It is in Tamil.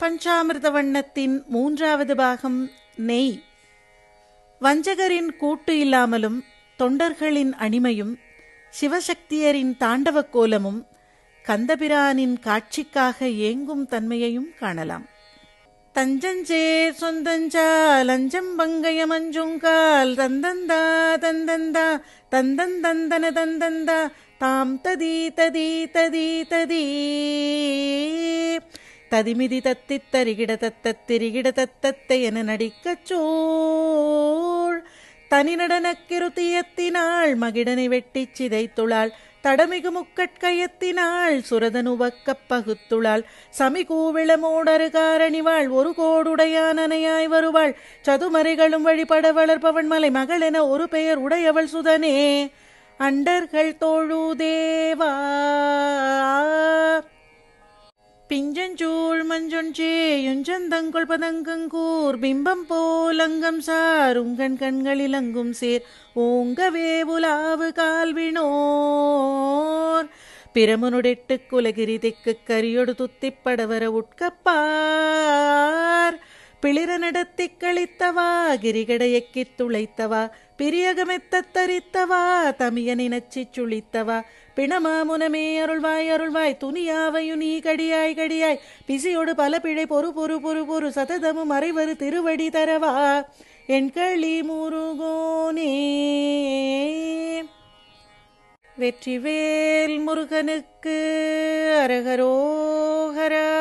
பஞ்சாமிர்த வண்ணத்தின் மூன்றாவது பாகம் நெய். வஞ்சகரின் கூட்டு இல்லாமலும் தொண்டர்களின் அணிமையும் சிவசக்தியரின் தாண்டவக் கோலமும் கந்தபிரானின் காட்சிக்காக ஏங்கும் தன்மையையும் காணலாம். தஞ்சஞ்சேர் சொந்தஞ்சால் அஞ்சம் பங்கய மஞ்சுங்கால் தந்தந்தா தந்தந்தா தந்தந்தந்தன தந்தந்தா தாம் ததி ததி ததி ததி. ததிமிதி தத்தித் தரிகிட தத்தத் திரிகிட தத்தத்தை என நடிக்கச் சோழ். தனி நடனக்கிருத்தியத்தினாள் மகிடனை வெட்டிச் சிதைத்துளாள். தடமிகு முக்கட்கயத்தினாள் சுரதனுவக்கப் பகுத்துளாள். சமிகூவிளமோடரு காரணிவாள் ஒரு கோடுடையானனையாய் வருவாள். சதுமறைகளும் வழிபட வளர்ப்பவன் மலை மகள் என ஒரு பெயர் உடையவள் சுதனே. அண்டர்கள் தோழுதேவா பிஞ்சஞ்சூழ் மஞ்சொன்றேயுஞ்சந்தங்கொள் பதங்கங்கூர் பிம்பம் போலங்கம் சார் உங்கண் கண்களில் அங்கும் சேர் ஓங்கவே உலாவு கால்வினோர் பிரமுனுடெட்டு குலகிரி தெக்கு கரியோடு துத்திப்படவர உட்கப்பா பிளிர நடத்தி கழித்தவா கிரிகடையக்கித் துளைத்தவா பிரியகமெத்தத் தரித்தவா தமியனை நச்சிச் சுழித்தவா பிணமா முனமே அருள்வாய் அருள்வாய் துணியாவையு நீ கடியாய் கடியாய் பிசியோடு பல பிழை பொறு பொறு பொறு பொறு சததமும் மறைவரு திருவடி தரவா என் களி முருகோனே. வெற்றிவேல் முருகனுக்கு அரகரோகரா